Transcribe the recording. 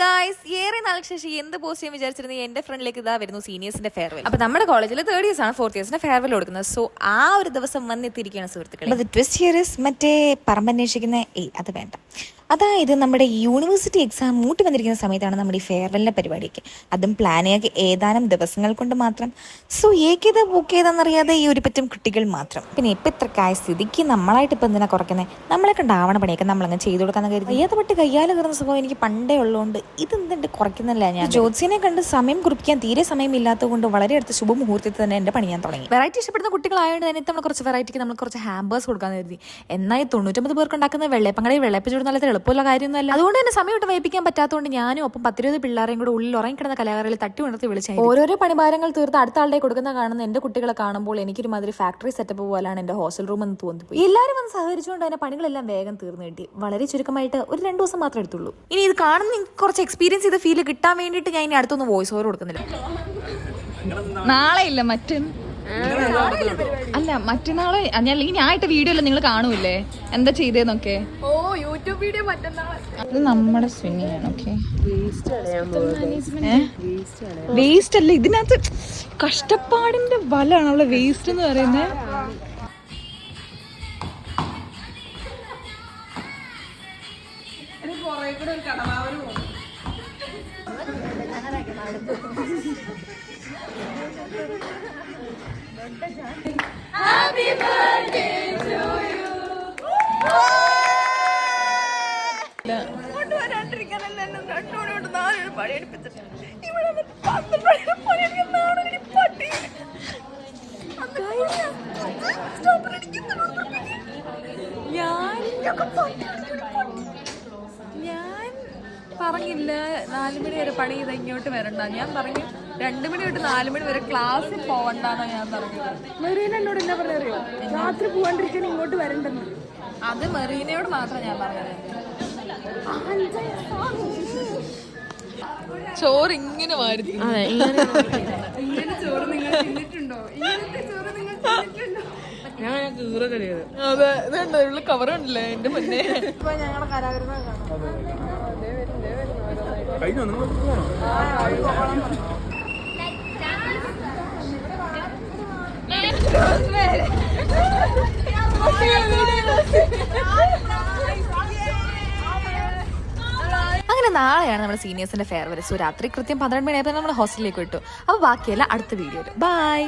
Guys ഏറെ നാൾക്ക് ശേഷം എന്ത് പോസ്റ്റ് ചെയ്യാൻ വിചാരിച്ചിരുന്നു എന്റെ ഫ്രണ്ടിലേക്ക് ഇതാ വരുന്നു സീനിയേഴ്സിന്റെ ഫെയർവെൽ അപ്പൊ നമ്മുടെ കോളേജിൽ തേർഡ് ഇയേഴ്സ് ആണ് ഫോർത്ത് ഇയേഴ്സിന്റെ ഫെയർവെൽ കൊടുക്കുന്നത്. സോ ആ ഒരു ദിവസം വന്നെത്തിയിരിക്കുകയാണ് സുഹൃത്തുക്കൾ ട്വിസ്റ്റ് ഹിയർ ഇസ് മറ്റേ പറമ്പന്വേഷിക്കുന്ന ഏയ് അത് വേണ്ട. അതായത് നമ്മുടെ യൂണിവേഴ്സിറ്റി എക്സാം മൂട്ടി വന്നിരിക്കുന്ന സമയത്താണ് നമ്മുടെ ഈ ഫെയർവെല്ലിന്റെ പരിപാടിയൊക്കെ. അതും പ്ലാൻ ചെയ്യാൻ ഏതാനും ദിവസങ്ങൾ കൊണ്ട് മാത്രം. സോ ഏകേതാ ബുക്ക് ചെയ്താന്നറിയാതെ ഈ ഒരു പറ്റും കുട്ടികൾ മാത്രം. പിന്നെ ഇപ്പം ഇത്രക്കായ കായ സ്ഥിതിക്ക് നമ്മളായിട്ട് ഇപ്പം എന്തിനാ കുറയ്ക്കുന്നത് നമ്മളെ കണ്ടാവണ പണിയൊക്കെ നമ്മളങ്ങ് ചെയ്തു കൊടുക്കാന്ന് കരുതി. ഏത് പട്ട് കയ്യാൽ കയറുന്ന സ്വഭാവം എനിക്ക് പണ്ടേ ഉള്ളതുകൊണ്ട് ഇതെന്തുണ്ട് കുറയ്ക്കുന്നില്ല ഞാൻ. ജ്യോത്സ്യനെ കണ്ട് സമയം കുറിപ്പിക്കാൻ തീരെ സമയമില്ലാത്തതുകൊണ്ട് വളരെ അടുത്ത ശുഭമുഹൂർത്തത്തിൽ തന്നെ എന്റെ പണി ഞാൻ തുടങ്ങി. വെറൈറ്റി ഇഷ്ടപ്പെടുന്ന കുട്ടികളായതുകൊണ്ട് തന്നെ നമ്മൾ കുറച്ച് വെറൈറ്റിക്ക് നമ്മൾ കുറച്ച് ഹാമ്പേഴ്സ് കൊടുക്കാൻ കരുതി. എന്നാൽ തൊണ്ണൂറ്റമ്പത് പേർക്ക് ഉണ്ടാക്കുന്ന വെള്ളയപ്പങ്ങളെ വെള്ളയപ്പ് ചൂടുന്ന എളുപ്പമുള്ള കാര്യമൊന്നുമല്ല. അതുകൊണ്ട് തന്നെ സമയം ഇട്ട് വയ്പ്പിക്കാൻ പറ്റാത്തതുകൊണ്ട് ഞാനും ഒപ്പം പത്തിരുപത് പിള്ളേരെയും കൂടെ ഉള്ളിൽ ഉറങ്ങിക്കിടന്ന കലാകാരിൽ തട്ടി ഉണർത്തി വിളിച്ചു ഓരോരോ പണിഭാരങ്ങൾ തീർത്ത് അടുത്ത ആളുടെ കൊടുക്കുന്ന കാണുന്ന എന്റെ കുട്ടികളെ കാണുമ്പോൾ എനിക്കൊരു മാതിരി ഫാക്ടറി സെറ്റപ്പ് പോലാണ് എന്റെ ഹോസ്റ്റൽ റൂം എന്ന് തോന്നിപ്പോയി. എല്ലാവരും വന്ന് സഹകരിച്ചുകൊണ്ട് തന്നെ പണികളെല്ലാം വേഗം തീർന്നു കിട്ടി. വളരെ ചുരുക്കമായിട്ട് ഒരു രണ്ട് ദിവസം മാത്രമേ എടുത്തുള്ളൂ. ഇനി ഇത് കാണുന്ന കുറച്ച് എക്സ്പീരിയൻസ് ചെയ്ത ഫീൽ കിട്ടാൻ വേണ്ടിയിട്ട് ഞാൻ ഇനി അടുത്തൊന്ന് വോയിസ് ഓവർ കൊടുക്കുന്നില്ല. നാളെ ഇല്ല മറ്റേ അല്ല മറ്റന്നാളെ ഞാൻ അല്ലെങ്കിൽ ഞാൻ ഇട്ട വീഡിയോ അല്ല നിങ്ങൾ കാണൂല്ലേ? എന്താ ചെയ്തേന്നൊക്കെ? ഓ യൂട്യൂബ് വീഡിയോ അത് നമ്മുടെ സ്വിമ്മിങ് ഓക്കെ വേസ്റ്റ് അല്ല ഇതിനകത്ത് കഷ്ടപ്പാടിന്റെ ബലമാണുള്ള വേസ്റ്റ് എന്ന് പറയുന്നത് ഞാൻ പറഞ്ഞില്ല നാല് മണി വരെ പണി ചെയ്ത് ഇങ്ങോട്ട് വരണ്ട. ഞാൻ പറഞ്ഞു രണ്ട് മണി തൊട്ട് നാല് മണി വരെ ക്ലാസ്സിൽ പോവണ്ടെന്നാ ഞാൻ പറഞ്ഞത്. മെറീന എന്നോട് എന്നാ പറഞ്ഞറിയോ രാത്രി പോവാണ്ടിരിക്കാൻ ഇങ്ങോട്ട് വരണ്ടെന്ന്. അത് മെറീനയോട് മാത്രം ഞാൻ പറഞ്ഞത്. ചോറ് ഇങ്ങനെ വാരി ഇങ്ങനെ ചോറ് നിങ്ങൾ തിന്നിട്ടുണ്ടോ? ഇങ്ങനത്തെ ചോറ് നിങ്ങൾ തിന്നിട്ടുണ്ടോ? അതെ ഇതുണ്ട് ഇവിടെ കവർ ഉണ്ടല്ലേ എന്റെ മുന്നേ ഇപ്പൊ ഞങ്ങളുടെ കാണാം. നാളെയാണ് നമ്മുടെ സീനിയേഴ്സിന്റെ ഫെയർവെൽ സോ രാത്രി കൃത്യം പന്ത്രണ്ട് മണിയായപ്പോൾ നമ്മൾ ഹോസ്റ്റലിലേക്ക് വിട്ടു. അപ്പോൾ ബാക്കിയെല്ലാം അടുത്ത വീഡിയോയിൽ ബൈ